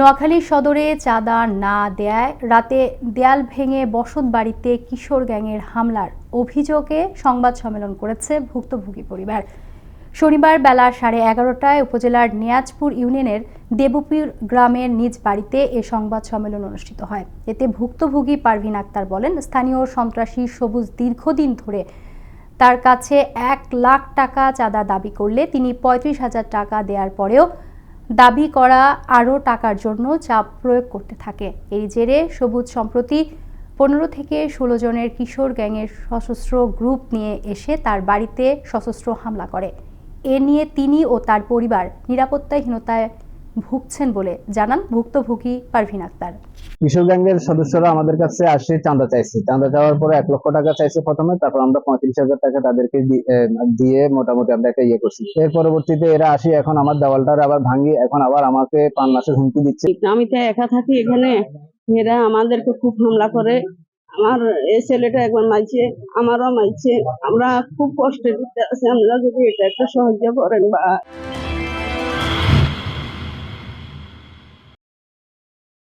নোয়াখালী সদরে চাঁদা না দেয় রাতে দেয়াল ভেঙে বসত বাড়িতে কিশোর গ্যাংয়ের হামলার অভিযোগে সংবাদ সম্মেলন করেছে ভুক্তভোগী পরিবার। শনিবার বেলা সাড়ে এগারোটায় উপজেলার নিয়াজপুর ইউনিয়নের দেবপুর গ্রামের নিজ বাড়িতে এ সংবাদ সম্মেলন অনুষ্ঠিত হয়। এতে ভুক্তভোগী পারভিন আক্তার বলেন, স্থানীয় সন্ত্রাসী সবুজ দীর্ঘদিন ধরে তার কাছে এক লাখ টাকা চাঁদা দাবি করলে তিনি পঁয়ত্রিশ হাজার টাকা দেওয়ার পরেও দাবি করা আরও টাকার জন্য চাপ প্রয়োগ করতে থাকে। এই জেরে সবুজ সম্প্রতি পনেরো থেকে ষোলো জনের কিশোর গ্যাংয়ের সশস্ত্র গ্রুপ নিয়ে এসে তার বাড়িতে সশস্ত্র হামলা করে। এ নিয়ে তিনি ও তার পরিবার নিরাপত্তাহীনতায় ভুগছেন বলে জানান ভুক্তভোগী পারভিন আক্তার। কিশোর গ্যাংয়ের সদস্যরা আমাদের কাছে আসে চাঁদা চাইছে। চাঁদা চাওয়ার পরে এক লক্ষ টাকা চাইছে প্রথমে তারপর আমরা পঁয়ত্রিশ হাজার টাকা তাদেরকে দিয়ে মোটামুটি আমরা একটা ইয়ে করছি। এর পরবর্তীতে এরা আসি এখন আমার দেওয়ালটার আবার ভাঙি এখন আবার আমাকে পান মাসের হুমকি দিচ্ছে। আমি তো একা থাকি এখানে এরা আমাদেরকে খুব হামলা করে। আমার এই ছেলেটা একবার মাইছে আমারও মাইছে। আমরা খুব কষ্টের ভিতরে আছি আমরা যদি এটা একটু সাহায্য করেন বা